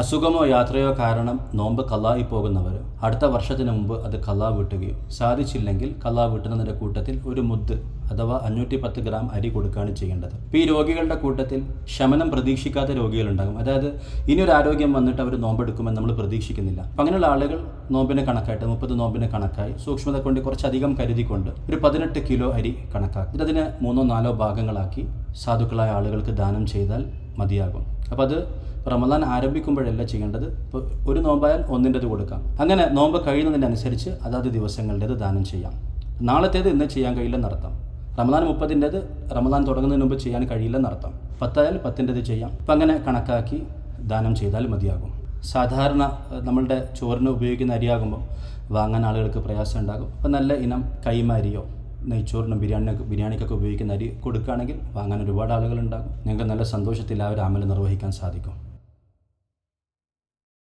അസുഖമോ യാത്രയോ കാരണം നോമ്പ് കല്ലായി പോകുന്നവർ അടുത്ത വർഷത്തിന് മുമ്പ് അത് കല്ലാ വീട്ടുകയും സാധിച്ചില്ലെങ്കിൽ കല്ലാ വീട്ടുന്നതിന്റെ കൂട്ടത്തിൽ ഒരു മുദ്ദ് അഥവാ അഞ്ഞൂറ്റി പത്ത് ഗ്രാം അരി കൊടുക്കുകയാണ് ചെയ്യേണ്ടത്. ഈ രോഗികളുടെ കൂട്ടത്തിൽ ശമനം പ്രതീക്ഷിക്കാത്ത രോഗികളുണ്ടാകും. അതായത് ഇനി ഒരു ആരോഗ്യം വന്നിട്ട് അവർ നോമ്പെടുക്കുമെന്ന് നമ്മൾ പ്രതീക്ഷിക്കുന്നില്ല. അപ്പം അങ്ങനെയുള്ള ആളുകൾ നോമ്പിന് കണക്കായിട്ട് മുപ്പത് നോമ്പിന് കണക്കായി സൂക്ഷ്മത കൊണ്ട് കുറച്ചധികം കരുതിക്കൊണ്ട് ഒരു പതിനെട്ട് കിലോ അരി കണക്കാക്കി. എന്നിട്ട് അതിനെ മൂന്നോ നാലോ ഭാഗങ്ങളാക്കി സാധുക്കളായ ആളുകൾക്ക് ദാനം ചെയ്താൽ മതിയാകും. അപ്പോൾ അത് റമദാൻ ആരംഭിക്കുമ്പോഴല്ല ചെയ്യേണ്ടത്. ഇപ്പോൾ ഒരു നോമ്പായാൽ ഒന്നിന്റെത് കൊടുക്കാം. അങ്ങനെ നോമ്പ് കഴിയുന്നതിനനുസരിച്ച് അതാത് ദിവസങ്ങളുടേത് ദാനം ചെയ്യാം. നാളത്തേത് ഇന്ന് ചെയ്യാൻ കഴിയില്ല നടത്താം റമദാൻ മുപ്പതിന്റെത് റമദാൻ തുടങ്ങുന്നതിന് മുമ്പ് ചെയ്യാൻ കഴിയില്ല നടത്താം പത്തായാൽ പത്തിന്റെത് ചെയ്യാം. അപ്പം അങ്ങനെ കണക്കാക്കി ദാനം ചെയ്താൽ മതിയാകും. സാധാരണ നമ്മളുടെ ചോറിന് ഉപയോഗിക്കുന്ന അരിയാകുമ്പോൾ വാങ്ങാൻ ആളുകൾക്ക് പ്രയാസം ഉണ്ടാകും അപ്പം നല്ല ഇനം കൈമ അരിയോ നെയ്ച്ചോറിനും ബിരിയാണിക്ക് ബിരിയാണിക്കൊക്കെ ഉപയോഗിക്കുന്ന അരി കൊടുക്കുകയാണെങ്കിൽ വാങ്ങാൻ ഒരുപാട് ആളുകളുണ്ടാകും. നിങ്ങൾക്ക് നല്ല സന്തോഷത്തിൽ ആ ഒരു അമൽ നിർവഹിക്കാൻ സാധിക്കും.